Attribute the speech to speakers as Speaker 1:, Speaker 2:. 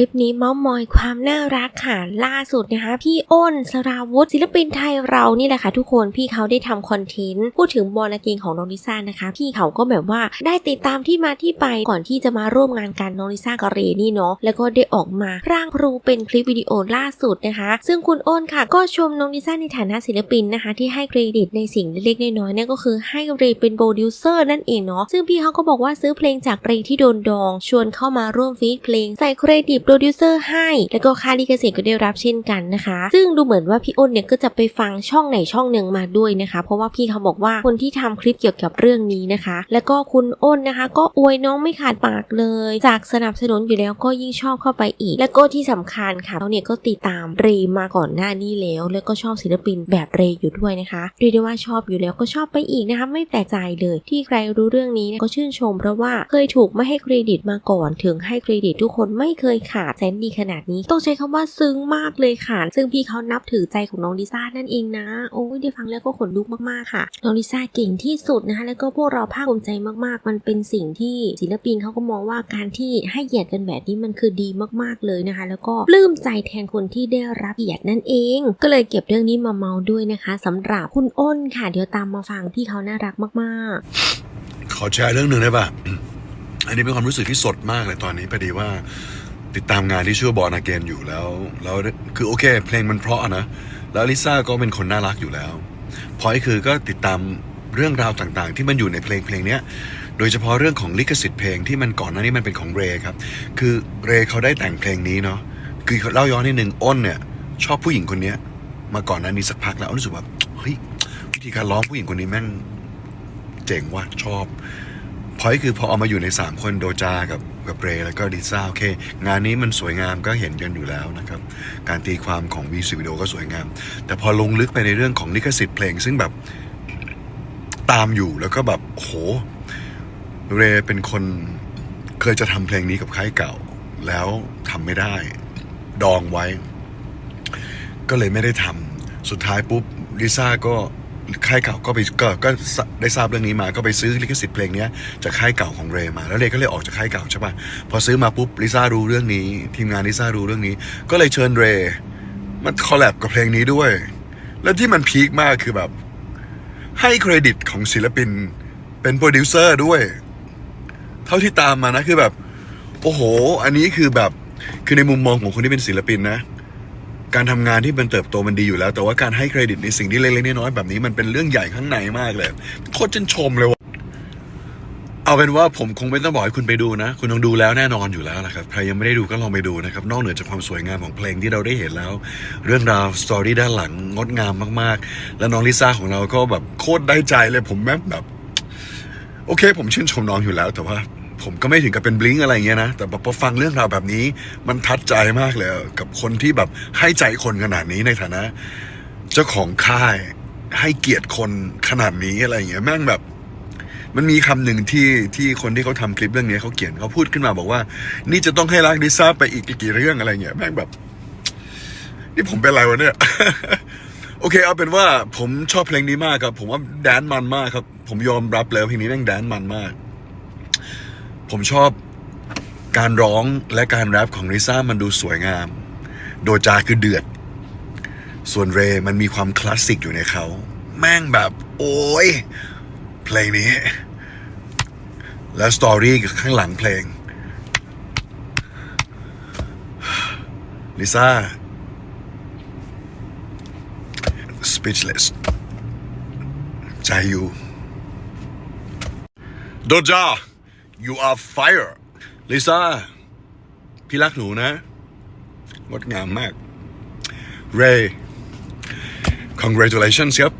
Speaker 1: ลิปนี้เมาส์มอยความน่ารักค่ะล่าสุดนะคะ พี่อ้นสราวุธศิลปินไทยเรานี่แหละค่ะทุกคนพี่เขาได้ทำคอนเทนต์พูดถึงบอลเกงของน้องลิซ่านะคะ พี่เขาก็แบบว่าได้ติดตามที่มาที่ไปก่อนที่จะมาร่วมงานกันน้องลิซ่ากับเรนนี่เนาะแล้วก็ได้ออกมาร่างครูเป็นคลิปวิดีโอล่าสุดนะคะ ซึ่งคุณอ้นค่ะ ก็ชมน้องลิซ่าในฐานะศิลปินนะคะ ที่ให้เครดิตในสิ่งเล็กๆน้อยๆนั่นก็คือให้เรเป็นโปรดิวเซอร์นั่นเองเนาะซึ่งพี่เขาก็บอกว่าซื้อเพลงจากเรที่โดนดอง ชวนเข้ามาร่วมฟีดเพลงใส่เครดิตรดิวเซอร์ให้ แล้วก็ค่าลิขสิทธิ์ก็ได้รับเช่นกันนะคะ ซึ่งดูเหมือนว่าพี่อ้นเนี่ยก็จะไปฟังช่องไหนช่องหนึ่งมาด้วยนะคะ เพราะว่าพี่เขาบอกว่าคนที่ทำคลิปเกี่ยวกับเรื่องนี้นะคะ แล้วก็คุณอ้นนะคะ ก็อวยน้องไม่ขาดปากเลย จากสนับสนุนอยู่แล้วก็ยิ่งชอบเข้าไปอีก แล้วก็ที่สำคัญค่ะเขาเนี่ยก็ติดตามเรมาก่อนหน้านี้แล้ว แล้วก็ชอบศิลปินแบบเรอยู่ด้วยนะคะเรียกได้ว่าชอบอยู่แล้วก็ชอบไปอีกนะคะไม่แปลกใจเลยที่ใครรู้เรื่องนี้นก็ชื่นชม เพราะว่าเคยถูกไม่ให้เครดิตมาก่อน ถึงให้เครดิตทุกคนไม่เคยขาดแสนดีขนาดนี้ต้องใช้คำว่าซึ้งมากเลยค่ะ ซึ่งพี่เขานับถือใจของน้องลิซ่านั่นเองนะ โอ้ยได้ฟังแล้วก็ขนลุกมากๆค่ะ น้องลิซ่าเก่งที่สุดนะคะแล้วก็พวกเราภาคภูมิใจมากๆ มันเป็นสิ่งที่ศิลปินเขาก็มองว่าการที่ให้เกียรติกันแบบนี้มันคือดีมากๆเลยนะคะ แล้วก็ปลื้มใจแทนคนที่ได้รับเกียรตินั่นเอง ก็เลยเก็บเรื่องนี้มาเมาด้วยนะคะสำหรับคุณอ้นค่ะ เดี๋ยวตามมาฟังพี่เขาน่ารักมากๆ
Speaker 2: ขอแชร์เรื่องหนึ่งได้ป่ะอันนี้เป็นความรู้สึกที่สดมากเลยตอนนี้พอดีว่า ติดตามงานที่ชื่อบอลนาเกนอยู่แล้ว แล้วคือโอเค เพลงมันเพราะนะ แล้วลิซ่าก็เป็นคนน่ารักอยู่แล้วพอยคือก็ติดตามเรื่องราวต่างๆ ที่มันอยู่ในเพลงเพลงนี้โดยเฉพาะเรื่องของลิขสิทธิ์เพลงที่มันก่อนหน้านี้มันเป็นของเรครับ คือเรเขาได้แต่งเพลงนี้เนาะคือเล่าย้อนนิดนึงอ้นเนี่ย ชอบผู้หญิงคนนี้มาก่อนหน้านี้สักพักแล้วอ้นรู้สึกว่าเฮ้ยวิธีการร้องผู้หญิงคนนี้แม่งเจ๋งว่ะชอบ พอยคือพอเอามาอยู่ใน 3 คนโดจากับกับเรแล้วก็ดิซ่าโอเค งานนี้มันสวยงามก็เห็นกันอยู่แล้วนะครับ การตีความของวีสิวิดีโอก็สวยงาม แต่พอลงลึกไปในเรื่องของลิขสิทธิ์เพลง ซึ่งแบบตามอยู่แล้วก็แบบโหเรเป็นคนเคยจะทำเพลงนี้กับค่ายเก่า แล้วทำไม่ได้ ดองไว้ ก็เลยไม่ได้ทำสุดท้ายปุ๊บลิซ่าก็ ค่ายเก่าก็ไปก็ก็ได้ทราบเรื่องนี้มาก็ไปซื้อลิขสิทธิ์เพลงนี้จากค่ายเก่าของเรมา แล้วเรก็เลยออกจากค่ายเก่าใช่ป่ะพอซื้อมาปุ๊บลิซ่ารู้เรื่องนี้ ทีมงานลิซ่ารู้เรื่องนี้ ก็เลยเชิญเรมาคอลแลบกับเพลงนี้ด้วย แล้วที่มันพีคมากคือแบบ ให้เครดิตของศิลปินเป็นโปรดิวเซอร์ด้วย เท่าที่ตามมานะคือแบบ โอ้โห อันนี้คือแบบคือในมุมมองของคนที่เป็นศิลปินนะ การทำงานที่มันเติบโตมันดีอยู่แล้ว แต่ว่าการให้เครดิตในสิ่งที่เล็กๆน้อยๆแบบนี้มันเป็นเรื่องใหญ่ข้างในมากเลยโคตรชื่นชมเลยวะเอาเป็นว่าผมคงไม่ต้องบอกให้คุณไปดูนะ คุณต้องดูแล้วแน่นอนอยู่แล้วนะครับ ใครยังไม่ได้ดูก็ลองไปดูนะครับ นอกเหนือจากความสวยงามของเพลงที่เราได้เห็นแล้ว เรื่องราวสตอรี่ด้านหลังงดงามมากๆ แล้วน้องลิซ่าของเราก็แบบโคตรได้ใจเลยผมแม่แบบ โอเค ผมชื่นชมน้องอยู่แล้วแต่ว่า ผมก็ไม่ถึงกับเป็นบลิงอะไรเงี้ยนะ แต่พอฟังเรื่องราวแบบนี้ มันทัดใจมากเลยกับคนที่แบบให้ใจคนขนาดนี้ในฐานะ เจ้าของค่ายให้เกียรติคนขนาดนี้อะไรเงี้ยแม่งแบบ มันมีคำหนึ่งที่ที่คนที่เขาทำคลิปเรื่องนี้เขาเขียนเขาพูดขึ้นมาบอกว่า นี่จะต้องให้รักดิซ่าไปอีกกี่เรื่องอะไรเงี้ยแม่งแบบ นี่ผมเป็นอะไรวะเนี่ยโอเคเอาเป็นว่าผมชอบเพลงนี้มากครับ ผมว่าแดนมันมากครับ ผมยอมรับเลยว่าเพลงนี้แม่งแดนมันมาก ผมชอบการร้องและการแรปของลิซ่ามันดูสวยงาม โดจาคือเดือด ส่วนเรมันมีความคลาสสิกอยู่ในเขา แม่งแบบ โอ้ยเพลงนี้ แล้วสตอรี่ข้างหลังเพลงลิซ่า speechless ใจอยู่โดจา you are fire ลิซ่าพี่รักหนูนะ งดงามมาก Ray congratulations ครับ